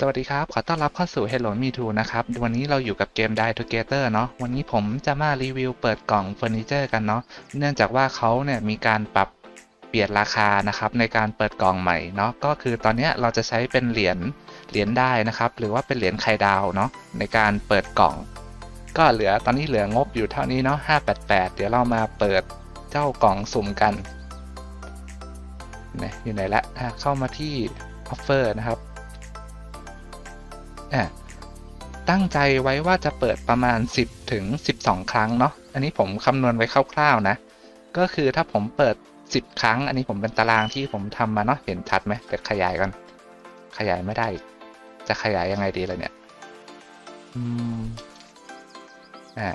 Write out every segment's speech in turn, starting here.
สวัสดีครับ ขอต้อนรับเข้าสู่ Hello Me Too นะครับ วันนี้เราอยู่กับเกม Die Together เนาะ วันนี้ผมจะมารีวิวเปิดกล่องเฟอร์นิเจอร์กันเนาะ เนื่องจากว่าเขาเนี่ยมีการปรับเปลี่ยนราคานะครับในการเปิดกล่องใหม่เนาะ ก็คือตอนนี้เราจะใช้เป็นเหรียญเหรียญได้นะครับ หรือว่าเป็นเหรียญไข่ดาวเนาะในการเปิดกล่อง ก็เหลือตอนนี้เหลืองบอยู่เท่านี้เนาะ588 เดี๋ยวเรามาเปิดเจ้ากล่องสุ่มกันนะอยู่ไหนละเข้ามาที่ Offer นะครับ อะตั้งใจไว้ว่าจะเปิดประมาณ 10 ถึง 12 ครั้งเนาะ อันนี้ผมคำนวณไว้คร่าวๆนะ ก็คือถ้าผมเปิด 10 ครั้ง อันนี้ผมเป็นตารางที่ผมทำมาเนาะ เห็นชัดไหมเดี๋ยวขยายกัน ขยายไม่ได้ จะขยายยังไงดีเลยเนี่ย อืม อ่า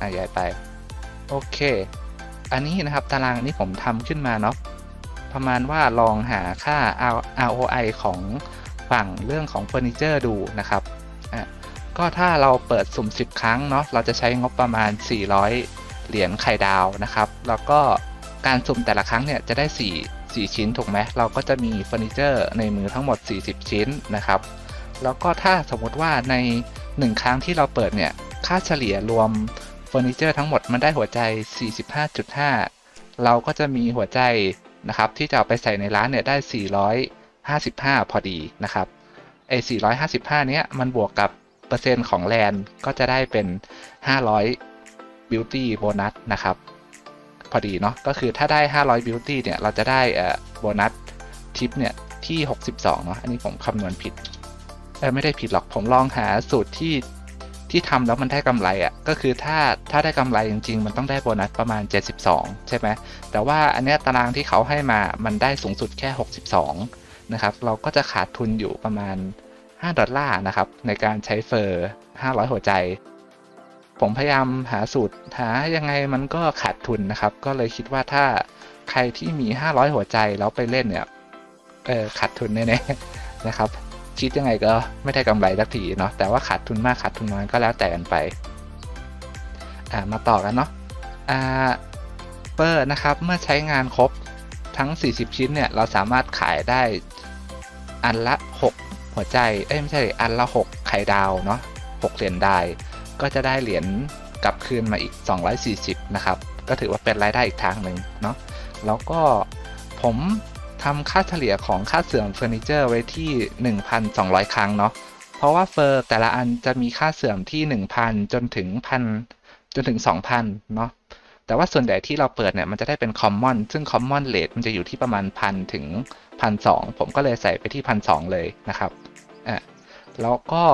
อ่าย้ายไป โอเค อันนี้นะครับตารางนี้ผมทำขึ้นมาเนาะ ประมาณว่าลองหาค่า ROI ของ ฝั่งเรื่องของเฟอร์นิเจอร์ดูนะครับอะก็ถ้าเราเปิดสุ่ม 10 ครั้งเนาะเราจะใช้งบประมาณ 400 เหรียญไข่ดาวนะครับ แล้วก็การสุ่มแต่ละครั้งเนี่ยจะได้ 4 4 ชิ้นถูกไหมเราก็จะมีเฟอร์นิเจอร์ในมือทั้งหมด 40 ชิ้นนะครับ แล้วก็ถ้าสมมติว่าใน 1 ครั้งที่เราเปิดเนี่ยค่าเฉลี่ยรวมเฟอร์นิเจอร์ทั้งหมดมันได้หัวใจ 45.5 เราก็จะมีหัวใจนะครับที่จะเอาไปใส่ในร้านเนี่ยได้ 55 พอดีนะครับไอ้455 เนี้ยมันบวกกับเปอร์เซ็นต์ของแลนก็จะได้เป็น 500 beauty โบนัสนะครับพอดีเนาะก็คือถ้าได้ 500 beauty เนี่ยเราจะได้เอ่อโบนัสทิปเนี่ยที่ 62 เนาะอันนี้ผมคำนวณผิดเออไม่ได้ผิดหรอกผมลองหาสูตรที่ที่ทำแล้วมันได้กำไรอะ่ะก็คือถ้าถ้าได้กำไรจริง ๆ มันต้องได้โบนัสประมาณ 72 ใช่ไหมแต่ว่าอันเนี้ยตารางที่เขาให้มามันได้สูงสุดแค่ 62 นะครับ เราก็จะขาดทุนอยู่ประมาณ 5 ดอลลาร์นะครับ ในการใช้เฟอร์ 500 หัวใจ ผมพยายามหาสูตรหายังไงมันก็ขาดทุนนะครับ ก็เลยคิดว่าถ้าใครที่มี 500 หัวใจแล้วไปเล่นเนี่ยเออขาดทุนแน่ๆนะครับ คิดยังไงก็ไม่ได้กำไรสักทีเนาะแต่ว่าขาดทุนมากขาดทุนน้อยก็แล้วแต่กันไปอ่ามาต่อกันเนาะอ่าเปอร์นะครับ เมื่อใช้งานครบ ทั้ง 40 ชิ้นเนี่ยเราสามารถขายได้อันละ 6 หัวใจเอ้ยไม่ใช่อันละ 6 ไข่ดาวเนาะ6เหรียญได้ ก็จะได้เหรียญกลับคืนมาอีก 240 นะครับ ก็ถือว่าเป็นรายได้อีกทางหนึ่งเนาะแล้วก็ผมทำค่าเฉลี่ยของค่าเสื่อมเฟอร์นิเจอร์ไว้ที่ 1,200 ครั้งเนาะเพราะว่าเฟอร์แต่ละอันจะมีค่าเสื่อมที่ 1,000 จนถึงพันจนถึง 2,000 เนาะ แต่ว่าส่วนใหญ่ที่เราเปิดเนี่ยมันจะได้เป็นคอมมอนซึ่งคอมมอนเลทมันจะอยู่ที่ประมาณพันถึงพันสองผมก็เลยใส่ไปที่พันสองเลยนะครับอะแล้วก็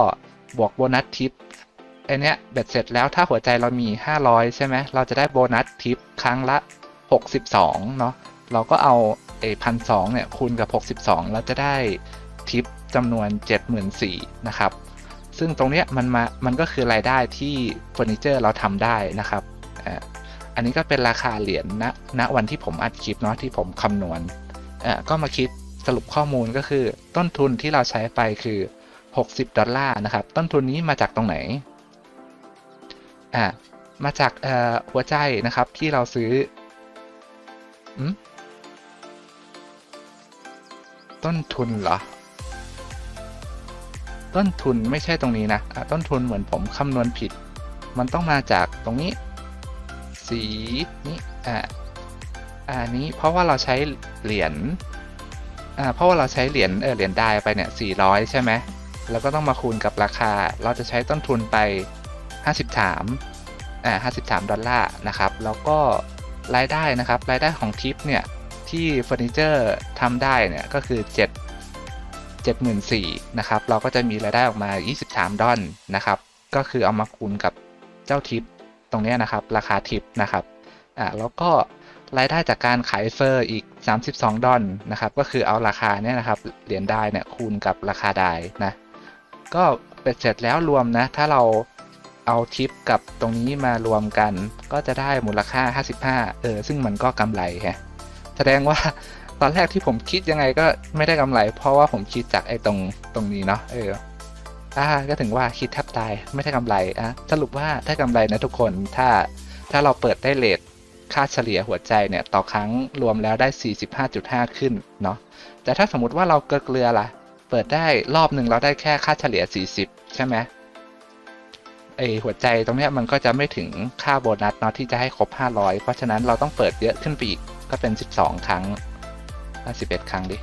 บวกโบนัสทิปไอเนี้ยเบ็ดเสร็จแล้วถ้าหัวใจเรามี 500 ใช่ไหมเราจะได้โบนัสทิปครั้งละ 62เนาะเราก็เอาไอพันสเนี่ยคูณกับ 62 เราจะได้ทิปจำนวน 74,000นะครับ ซึ่งตรงเนี้ยมันมา มันก็คือรายได้ที่เฟอร์นิเจอร์เราทำได้นะครับ อันนี้ก็เป็นราคาเหรียญณณวันที่ผมอัดคลิปเนาะที่ผมคำนวณก็มาคิดสรุปข้อมูลก็คือ ต้นทุนที่เราใช้ไปคือ 60 ดอลลาร์นะครับ ต้นทุนนี้มาจากตรงไหนอ่ามาจากหัวใจนะครับที่เราซื้ออต้นทุนเหรอ ต้นทุนไม่ใช่ตรงนี้นะะต้นทุนเหมือนผมคำนวณผิด มันต้องมาจากตรงนี้ สีนี้อ่าอันนี้เพราะว่าเราใช้เหรียญอ่าเพราะว่าเราใช้เหรียญเออเหรียญได้ไปเนี่ย400ใช่ไหมแล้วก็ต้องมาคูณกับราคา เราจะใช้ต้นทุนไป53อ่า53 ดอลลาร์นะครับ แล้วก็รายได้นะครับ รายได้ของทิปเนี่ยที่เฟอร์นิเจอร์ทำได้เนี่ยก็คือ 7 74,000นะครับ เราก็จะมีรายได้ออกมา 23 ดอลนะครับ ก็คือเอามาคูณกับเจ้าทิป ตรงนี้นะครับราคาทิปนะครับอ่าแล้วก็รายได้จากการขายเฟอร์อีก 32 ดอลนะครับ ก็คือเอาราคาเนี่ยนะครับเหรียญได้เนี่ยคูณกับราคาได้นะก็เป็นเสร็จแล้วรวมนะถ้าเราเอาทิปกับตรงนี้มารวมกัน ก็จะได้มูลค่า 55 เออ ซึ่งมันก็กำไรแฮะแสดงว่าตอนแรกที่ผมคิดยังไงก็ไม่ได้กำไร เพราะว่าผมคิดจากไอ้ตรงตรงนี้เนาะเออ อ่าก็ถึงว่าคิดแทบตายไม่ได้กำไรอะสรุปว่าได้กำไรนะทุกคนถ้าถ้าเราเปิดได้เลทค่าเฉลี่ยหัวใจเนี่ยต่อครั้งรวมแล้วได้ 45.5 ขึ้นเนาะแต่ถ้าสมมติว่าเราเกลือเกลือล่ะ เปิดได้รอบหนึ่งเราได้แค่ค่าเฉลี่ย 40 ใช่ไหมไอหัวใจตรงนี้มันก็จะไม่ถึงค่าโบนัสเนาะที่จะให้ครบ 500 เพราะฉะนั้นเราต้องเปิดเยอะขึ้นไปอีกก็เป็น 12 ครั้งอะ11ครั้งดิ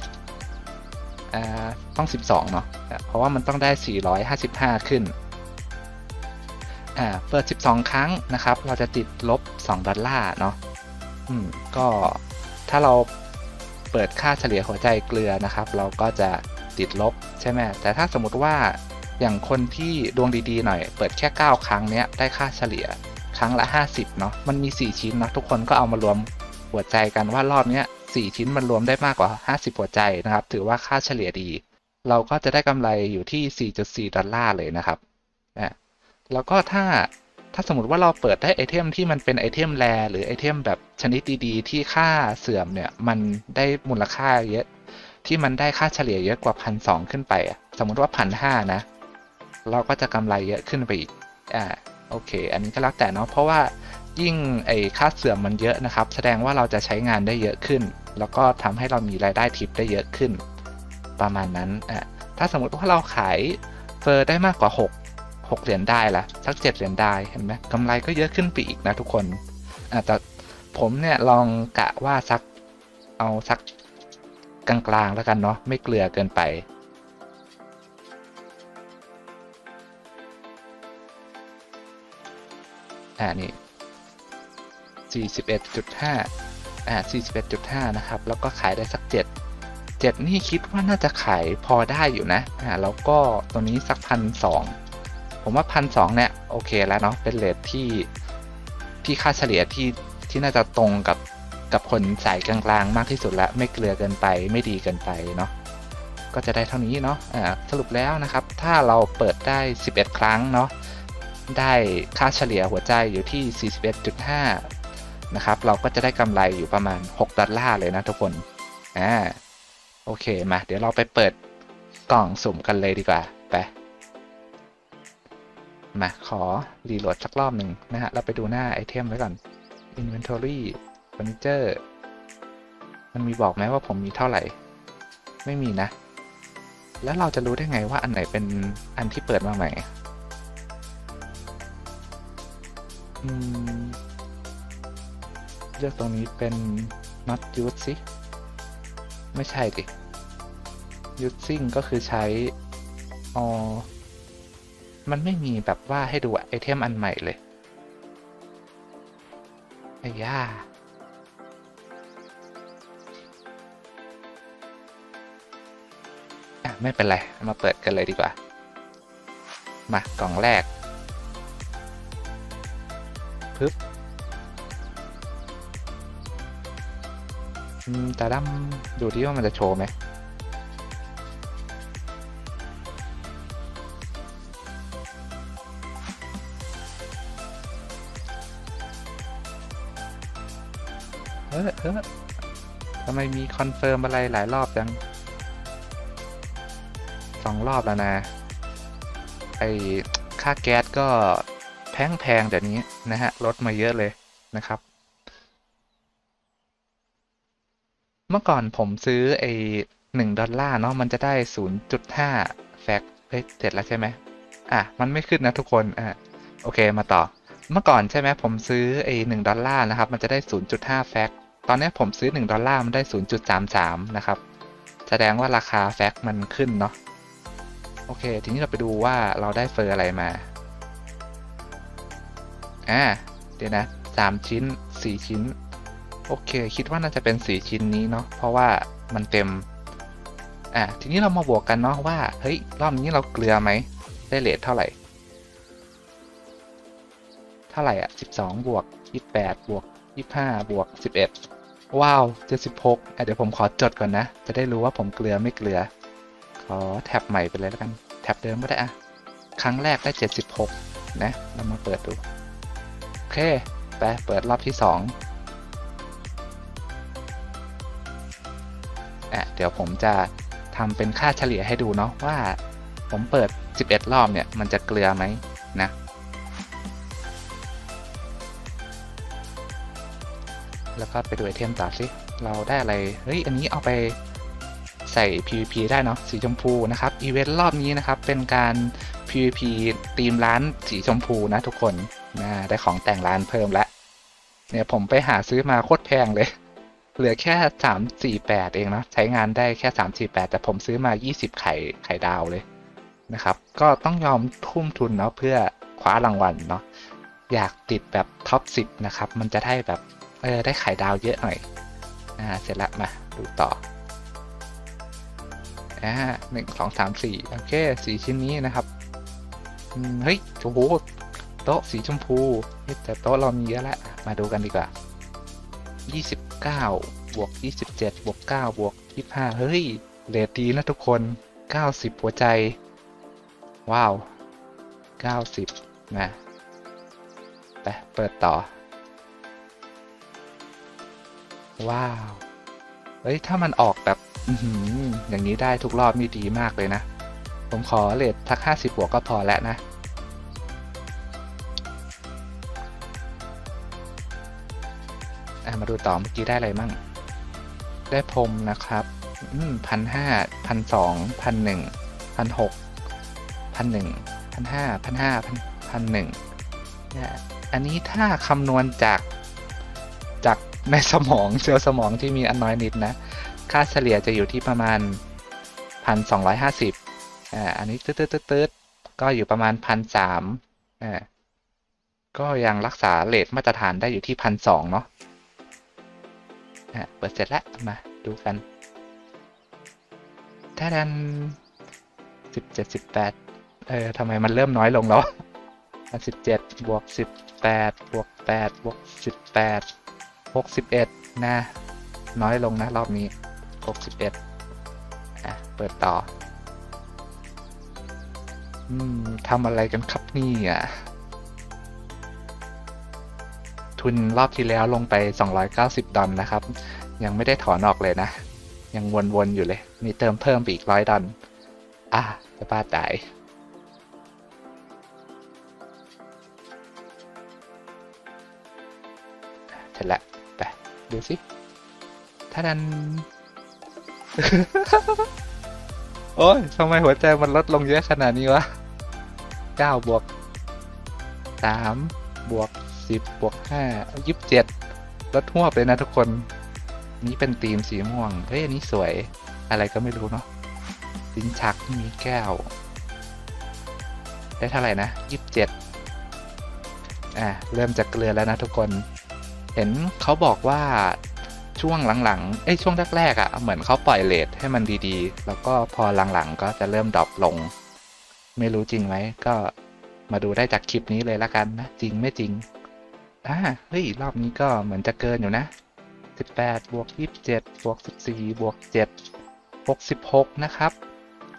ต้อง 12 เนาะอะเพราะว่ามันต้องได้ 455 ขึ้นอ่าเปิด 12 ครั้งนะครับ เราจะติดลบ 2 ดอลลาร์เนาะอืมก็ถ้าเราเปิดค่าเฉลี่ยหัวใจเกลือนะครับ เราก็จะติดลบใช่ไหมแต่ถ้าสมมติว่าอย่างคนที่ดวงดีๆหน่อย เปิดแค่ 9 ครั้งเนี้ยได้ค่าเฉลี่ยครั้งละ 50 เนาะมันมี 4 ชิ้นเนะทุกคนก็เอามารวมหัวใจกันว่ารอบเนี้ย 4 ชิ้นมันรวมได้มากกว่า 50 หัวใจนะครับ ถือว่าค่าเฉลี่ยดี เราก็จะได้กำไรอยู่ที่ 4.4 ดอลลาร์เลยนะครับอะแล้วก็ถ้าถ้าสมมติว่าเราเปิดได้ไอเทมที่มันเป็นไอเทมแรหรือไอเทมแบบชนิดดีๆ ที่ค่าเสื่อมเนี่ยมันได้มูลค่าเยอะ ที่มันได้ค่าเฉลี่ยเยอะกว่าพันสขึ้นไป สมมติว่าพันห้านะ เราก็จะกำไรเยอะขึ้นไปอีก อ่าโอเค อันนี้ก็แล้วแต่เนาะเพราะว่า ยิ่งไอค่าเสื่อมมันเยอะนะครับ แสดงว่าเราจะใช้งานได้เยอะขึ้น แล้วก็ทำให้เรามีรายได้ทิปได้เยอะขึ้น ประมาณนั้นอะถ้าสมมติว่าเราขายเฟอร์ได้มากกว่า 6 6 เหรียญได้ละสัก 7 เหรียญได้เห็นไหมกำไรก็เยอะขึ้นไปอีกนะทุกคนอะแต่ผมเนี่ยลองกะว่าสักเอาสักกลางๆแล้วกันเนาะไม่เกลือเกินไปอ่านี่ 41.5 อ่า 41.5 นะครับ แล้วก็ขายได้สัก 7 7 นี่คิดว่าน่าจะขายพอได้อยู่นะ อ่า แล้วก็ตัวนี้สักพันสองผมว่าพันสองเนี่ย โอเคแล้วเนาะ เป็นเลทที่ที่ค่าเฉลี่ยที่ที่น่าจะตรงกับกับคนสายกลางๆ มากที่สุดแล้วไม่เกลือเกินไป ไม่ดีเกินไปเนาะ ก็จะได้เท่านี้เนาะ อ่า สรุปแล้วนะครับ ถ้าเราเปิดได้ 11 ครั้งเนาะได้ค่าเฉลี่ยหัวใจอยู่ที่ 41.5 นะครับ เราก็จะได้กำไรอยู่ประมาณ 6 ดอลลาร์เลยนะทุกคนอ่าโอเคมา เดี๋ยวเราไปเปิดกล่องสุ่มกันเลยดีกว่าไปมาขอรีโหลดสักรอบหนึ่งนะฮะ เราไปดูหน้าไอเทมไว้ก่อน Inventory Furniture มันมีบอกไหมว่าผมมีเท่าไหร่ ไม่มีนะ แล้วเราจะรู้ได้ไงว่าอันไหนเป็นอันที่เปิดมาใหม่อืม เลือกตรงนี้เป็น not use สิไม่ใช่ดิ using ก็คือใช้อ๋อมันไม่มีแบบว่าให้ดูไอเทมอันใหม่เลยไอ้ย่าไม่เป็นไร มาเปิดกันเลยดีกว่า มากล่องแรก ปึ๊บ แต่ดั้มดูดิว่ามันจะโชว์ไหมเฮ้ยเฮ้ยทำไมมีคอนเฟิร์มอะไรหลายรอบจังสองรอบแล้วนะ ไอค่าแก๊สก็แพงแพงๆเดี๋ยวนี้นะฮะลดมาเยอะเลยนะครับ เมื่อก่อนผมซื้อไอหนึ่งดอลลาร์เนาะมันจะได้ศูนย์จุดห้าแฟกเฮ้ยเสร็จแล้วใช่ไหมอะ มันไม่ขึ้นนะทุกคนอะโอเคมาต่อ เมื่อก่อนใช่ไหมผมซื้อไอหนึ่งดอลลาร์นะครับ มันจะได้ศูนย์จุดห้าแฟกตอนนี้ผมซื้อหนึ่งดอลลาร์มันได้ศูนย์จุดสามสามนะครับ แสดงว่าราคาแฟกมันขึ้นเนาะโอเค ทีนี้เราไปดูว่าเราได้เฟอร์อะไรมา อ่า เดี๋ยวนะสามชิ้นสี่ชิ้น โอเค คิดว่าน่าจะเป็นสี่ชิ้นนี้เนาะเพราะว่ามันเต็มอ่าทีนี้เรามาบวกกันเนาะว่าเฮ้ยรอบนี้เราเกลือไหมได้เลทเท่าไหร่ เท่าไหร่อะสิบสองบวกยี่แปดบวกยี่ห้าบวกสิบเอ็ดว้าวเจ็ดสิบหกอะเดี๋ยวผมขอจดก่อนนะ จะได้รู้ว่าผมเกลือไม่เกลือ ขอแท็บใหม่ไปเลยแล้วกัน แท็บเดิมก็ได้อะ ครั้งแรกได้ 76 นะ เรามาเปิดดู โอเค ไปเปิดรอบที่ 2 อะเดี๋ยวผมจะทำเป็นค่าเฉลี่ยให้ดูเนาะว่า ผมเปิด 11 รอบเนี่ย มันจะเกลือไหมนะแล้วก็ไปดูไอเทมต่อสิ เราได้อะไร เฮ้ย อันนี้เอาไปใส่ PVP ได้เนาะ สีชมพูนะครับ อีเวนต์รอบนี้นะครับ เป็นการ PVP ตีมร้านสีชมพูนะทุกคนนะได้ของแต่งร้านเพิ่มแล้วเนี่ยผมไปหาซื้อมาโคตรแพงเลย เหลือแค่348เองนะใช้งานได้แค่348แปดแต่ผมซื้อมา20ไข่ไข่ดาวเลยนะครับ ก็ต้องยอมทุ่มทุนเนาะเพื่อคว้ารางวัลเนาะอยากติดแบบท็อป10นะครับ มันจะได้แบบเออได้ไข่ดาวเยอะหน่อยอ่าเสร็จละมาดูต่ออ่าหนึ่งสองสามสี่โอเคสี่ชิ้นนี้นะครับเฮ้ยโอ้โหโต๊ะสีชมพูแต่โต๊ะเรามีเยอะแล้วมาดูกันดีกว่ายี่สิบ เก้าบวกยี่สิบเจ็ดบวกเก้าบวกยี่ห้าเฮ้ยเรทดีนะทุกคนเก้าสิบหัวใจ ว้าวเก้าสิบนะไปเปิดต่อ ว้าว เฮ้ย ถ้ามันออกแบบอย่างนี้ได้ทุกรอบนี่ดีมากเลยนะ ผมขอเลททักห้าสิบบวกก็พอแล้วนะ อะมาดูต่อเมื่อกี้ได้อะไรมั่ง ได้พรมนะครับอืมพันห้าพันสองพันหนึ่งพันหกพันหนึ่งพันห้าพันห้าพันพันหนึ่งเนี่ยอันนี้ถ้าคำนวณจากจากในสมองเซลล์สมองที่มีอันน้อยนิดนะ ค่าเฉลี่ยจะอยู่ที่ประมาณพันสองร้อยห้าสิบอ่าอันนี้ตืดตืดตืดก็อยู่ประมาณพันสามอ่าก็ยังรักษาเลทมาตรฐานได้อยู่ที่พันสองเนาะ อะเปิดเสร็จแล้วมาดูกันถ้าดันสิบเจ็ดสิบแปดเออทำไมมันเริ่มน้อยลงแล้วสิบเจ็ดบวกสิบแปดบวกแปดบวกสิบแปดหกสิบเอ็ดนะน้อยลงนะรอบนี้หกสิบเอ็ดอะเปิดต่อ อืมทำอะไรกันครับนี่อะ ทุนรอบที่แล้วลงไป 290 ดอลนะครับ ยังไม่ได้ถอนออกเลยนะ ยังวนๆอยู่เลย มีเติมเพิ่มไปอีกร้อยดอลอะจะบ้าตายเสร็จแล้วไปดูสิถ้าดันโอ้ยทำไมหัวใจมันลดลงเยอะขนาดนี้วะ9บวก3บวก 10บวก5 27ลดหวบเลยนะทุกคนนี่เป็นธีมสีม่วงเฮ้ยอันนี้สวยอะไรก็ไม่รู้เนาะลิ้นชักมีแก้ว ได้เท่าไหร่นะ27อะเริ่มจะเกลือแล้วนะทุกคน เห็นเขาบอกว่าช่วงหลังๆ เอ้ยช่วงแรกๆอะ่ะ เหมือนเขาปล่อยเลทให้มันดีๆ แล้วก็พอหลังๆ ก็จะเริ่มดรอปลง ไม่รู้จริงไหม ก็มาดูได้จากคลิปนี้เลยละกันนะ จริงไม่จริง อ่าเฮ้ย รอบนี้ก็เหมือนจะเกินอยู่นะ 18 บวก 27 บวก 14 บวก 7 66 นะครับ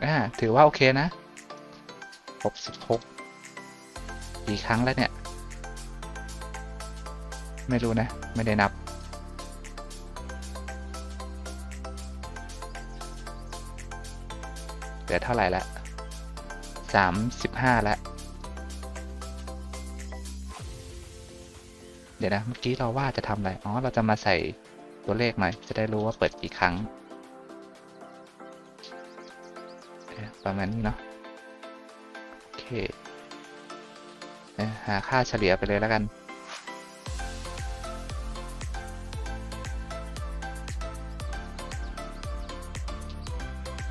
อ่า ถือว่าโอเคนะ 66กี่ครั้งแล้วเนี่ย ไม่รู้นะ ไม่ได้นับ เหลือเท่าไหร่ละสามสิบห้าแล้ว เดี๋ยวนะ เมื่อกี้เราว่าจะทำอะไร อ๋อ เราจะมาใส่ตัวเลขหน่อย จะได้รู้ว่าเปิดกี่ครั้ง ประมาณนี้เนาะ โอเคเอหาค่าเฉลี่ยไปเลยแล้วกัน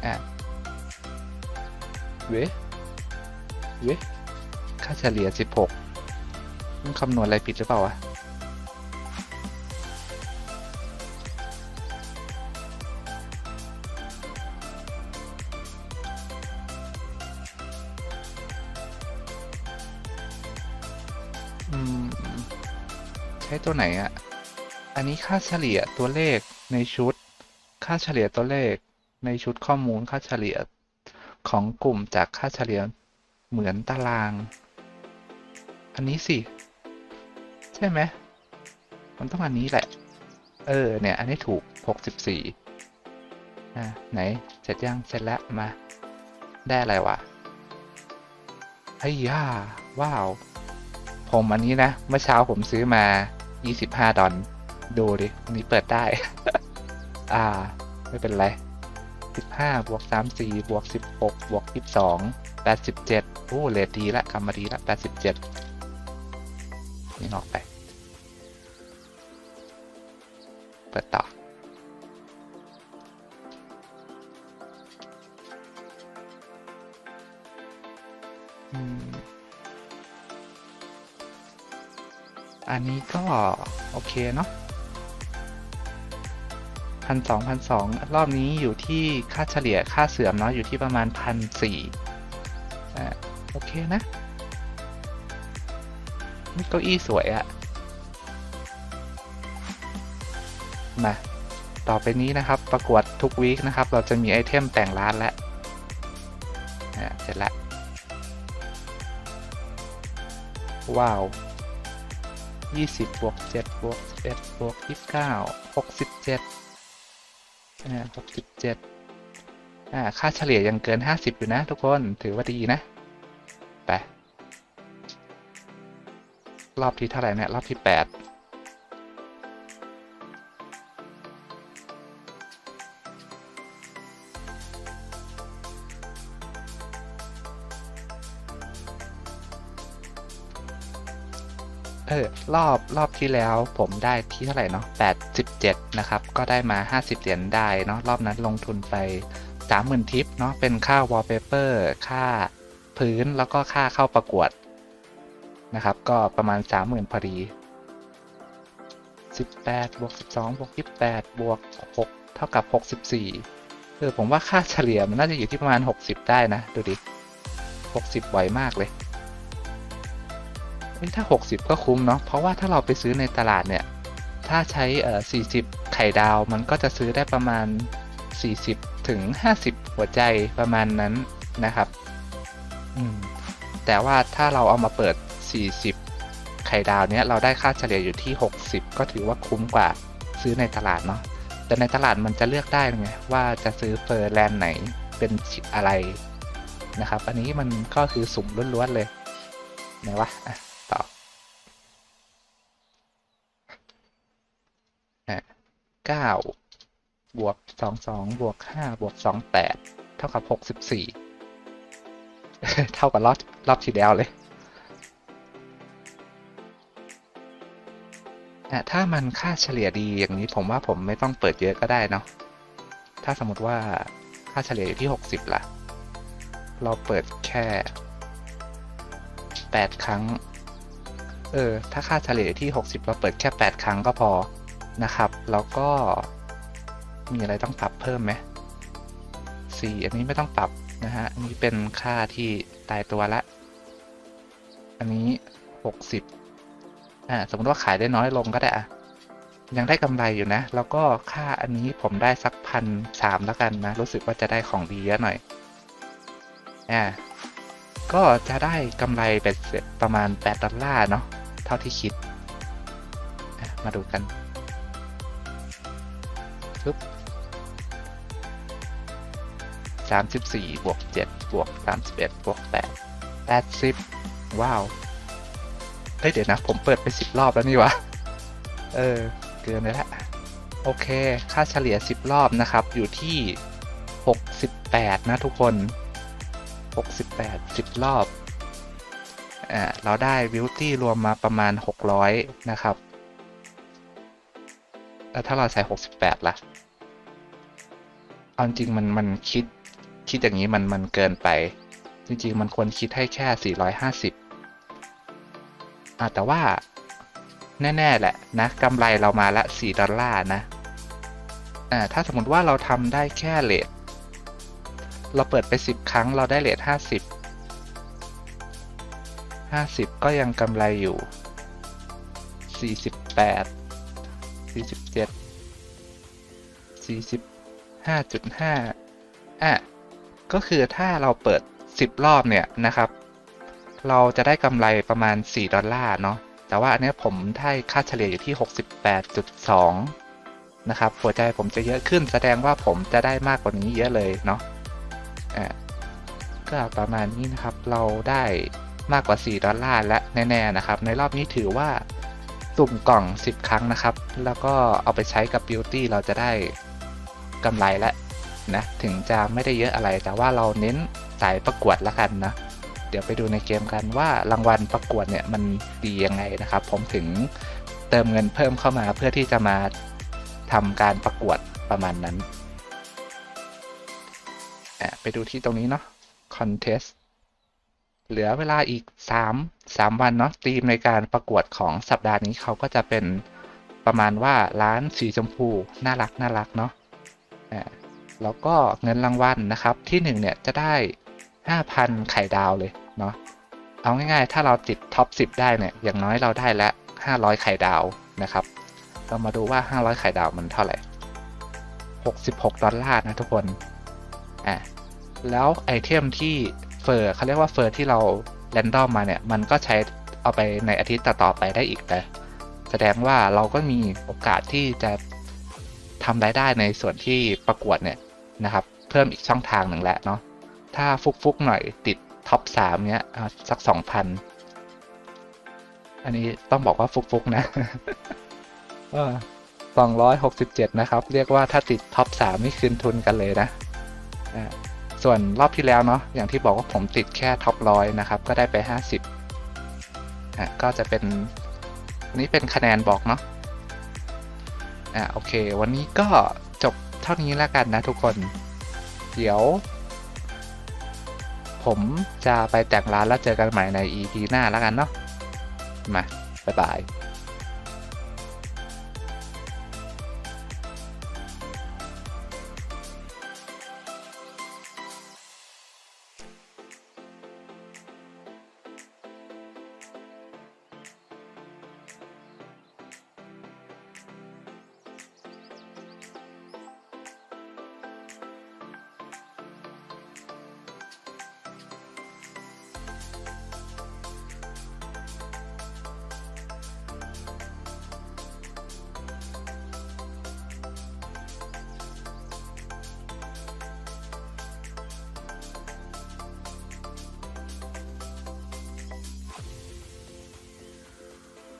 อะเว้เว้ค่าเฉลี่ย 16มันคำนวณอะไรผิดหรือเปล่าวะ ตัวไหนอะอันนี้ค่าเฉลี่ยตัวเลขในชุด ค่าเฉลี่ยตัวเลขในชุดข้อมูลค่าเฉลี่ยของกลุ่มจากค่าเฉลี่ยเหมือนตาราง อันนี้สิ ใช่ไหม มันต้องอันนี้แหละ เออ เนี่ย อันนี้ถูก 64อะไหน เสร็จยัง เสร็จแล้ว มา ได้อะไรวะไอ้ย่าว้าว ผมอันนี้นะ เมื่อเช้าผมซื้อมา ยี่สิบห้าดอน ดูดิตรงนี้เปิดได้ อ่า ไม่เป็นไรสิบห้าบวกสามสี่บวกสิบหกบวกยี่สิบสองแปดสิบเจ็ดโอ้เลทดีละกำมาดีละแปดสิบเจ็ดนี่ออกไป เปิดต่อ อันนี้ก็โอเคเนาะพันสองพันสองรอบนี้อยู่ที่ค่าเฉลี่ยค่าเสื่อมเนาะอยู่ที่ประมาณพันสี่อ่าโอเคนะนี่เก้าอี้สวยอะมาต่อไปนี้นะครับประกวดทุกวีคนะครับ เราจะมีไอเทมแต่งร้านแล้วเสร็จแล้วว้าว ยี่สิบบวกเจ็ดบวกสิบเอ็ดบวกยี่สิบเก้าหกสิบเจ็ดอ่าหกสิบเจ็ดอ่า ค่าเฉลี่ยยังเกินห้าสิบอยู่นะทุกคน ถือว่าดีนะ ไป รอบที่เท่าไหร่เนี่ย รอบที่แปด เออรอบรอบที่แล้วผมได้ที่เท่าไหร่เนาะ87 นะครับ ก็ได้มา 50 เหรียญได้เนาะรอบนั้นลงทุนไป 30,000 ทิปเนาะเป็นค่าวอลเปเปอร์ค่าพื้นแล้วก็ค่าเข้าประกวดนะครับ ก็ประมาณ 30,000 พอดี 18บวก12บวก28บวก6เท่ากับ 64เออผมว่าค่าเฉลี่ยมันน่าจะอยู่ที่ประมาณ 60 ได้นะ ดูดิ 60บ่อยมากเลยเอ้ย ถ้า 60 ก็คุ้มเนาะเพราะว่าถ้าเราไปซื้อในตลาดเนี่ย ถ้าใช้เอ่อ40 ไข่ดาวมันก็จะซื้อได้ประมาณ 40 ถึง 50 หัวใจประมาณนั้นนะครับอืมแต่ว่าถ้าเราเอามาเปิด 40 ไข่ดาวเนี้ยเราได้ค่าเฉลี่ยอยู่ที่ 60 ก็ถือว่าคุ้มกว่าซื้อในตลาดเนาะแต่ในตลาดมันจะเลือกได้ไงว่าจะซื้อเฟอร์แลนด์ไหนเป็นอะไรนะครับ อันนี้มันก็คือสุ่มล้วนๆเลยไหนวะ เก้าบวกสองสองบวกห้าบวกสองแปดเท่ากับหกสิบสี่เท่ากับรอบรอบที่แล้วเลยอะถ้ามันค่าเฉลี่ยดีอย่างนี้ผมว่าผมไม่ต้องเปิดเยอะก็ได้เนาะ ถ้าสมมติว่าค่าเฉลี่ยอยู่ที่หกสิบล่ะ เราเปิดแค่แปดครั้ง เออ ถ้าค่าเฉลี่ยที่ 60 เราเปิดแค่ 8 ครั้งก็พอ นะครับ แล้วก็มีอะไรต้องปรับเพิ่มไหม C อันนี้ไม่ต้องปรับนะฮะอันนี้เป็นค่าที่ตายตัวละ อันนี้ 60อ่าสมมติว่าขายได้น้อยลงก็ได้อะยังได้กำไรอยู่นะ แล้วก็ค่าอันนี้ผมได้สักพันสามแล้วกันนะ รู้สึกว่าจะได้ของดีเยอะหน่อยอ่าก็จะได้กำไรเป็นเสร็จประมาณ 8 ดอลลาร์เนาะเท่าที่คิด มาดูกัน ปึ๊บ34บวก7บวก31บวก8 80ว้าวเฮ้ยเดี๋ยวนะ ผมเปิดไป10รอบแล้วนี่วะ เออ เกินไปละโอเค ค่าเฉลี่ย10รอบนะครับ อยู่ที่68นะทุกคน68 10รอบ อ่า เราได้บิวตี้รวมมาประมาณ600นะครับ แล้วถ้าเราใส่ 68ล่ะเอาจริงมันมันคิดคิดอย่างนี้มันมันเกินไป จริง ๆ มันควรคิดให้แค่ 450อ่าแต่ว่าแน่ ๆ แหละนะกำไรเรามาละ 4 ดอลลาร์นะอ่าถ้าสมมติว่าเราทำได้แค่เลทเราเปิดไป 10 ครั้งเราได้เลท50 50 ก็ยังกำไรอยู่ 48 47 45.5อะก็คือถ้าเราเปิด10รอบเนี่ยนะครับ เราจะได้กำไรประมาณ4ดอลลาร์เนาะแต่ว่าอันนี้ผมได้ค่าเฉลี่ยอยู่ที่ 68.2 นะครับ หัวใจผมจะเยอะขึ้นแสดงว่าผมจะได้มากกว่านี้เยอะเลยเนาะอ่าก็ประมาณนี้นะครับ เราได้มากกว่า 4 ดอลลาร์และแน่ ๆ นะครับ ในรอบนี้ถือว่า สุ่มกล่อง 10 ครั้งนะครับ แล้วก็เอาไปใช้กับ Beauty เราจะได้กำไรและนะถึงจะไม่ได้เยอะอะไร แต่ว่าเราเน้นสายประกวดละกันนะเดี๋ยวไปดูในเกมกันว่ารางวัลประกวดเนี่ยมันดียังไงนะครับ ผมถึงเติมเงินเพิ่มเข้ามาเพื่อที่จะมาทำการประกวดประมาณนั้น ไปดูที่ตรงนี้เนาะ contest เหลือเวลาอีก 3 3 วันเนาะธีมในการประกวดของสัปดาห์นี้เขาก็จะเป็นประมาณว่าร้านสีชมพูน่ารักน่ารักเนาะแล้วก็เงินรางวัลนะครับที่1เนี่ยจะได้ 5,000 ไข่ดาวเลยเนาะเอาง่ายๆ ถ้าเราติดท็อป 10 ได้เนี่ยอย่างน้อยเราได้ละ500 ไข่ดาวนะครับ เรามาดูว่า 500 ไข่ดาวมันเท่าไหร่ 66 ดอลลาร์นะทุกคนอะแล้วไอเทมที่ เฟอร์เขาเรียกว่าเฟอร์ที่เราแรนดอมมาเนี่ยมันก็ใช้เอาไปในอาทิตย์ต่อๆไปได้อีกนะแสดงว่าเราก็มีโอกาสที่จะทำรายได้ในส่วนที่ประกวดเนี่ยนะครับ เพิ่มอีกช่องทางหนึ่งแหละเนาะถ้าฟุกๆหน่อยติดท็อปสามเนี้ยสักสองพันอันนี้ต้องบอกว่าฟุกๆนะสองร้อยหกสิบเจ็ดนะครับ เรียกว่าถ้าติดท็อปสามนี่คืนทุนกันเลยนะอ่า ส่วนรอบที่แล้วเนาะอย่างที่บอกว่าผมติดแค่ท็อปร้อยนะครับก็ได้ไปห้าสิบอะก็จะเป็นนนี้เป็นคะแนนบอกเนาะอะโอเค วันนี้ก็จบเท่านี้แล้วกันนะทุกคน เดี๋ยว ผมจะไปแต่งร้านแล้วเจอกันใหม่ใน EP หน้าแล้วกันเนาะมาบ๊ายบาย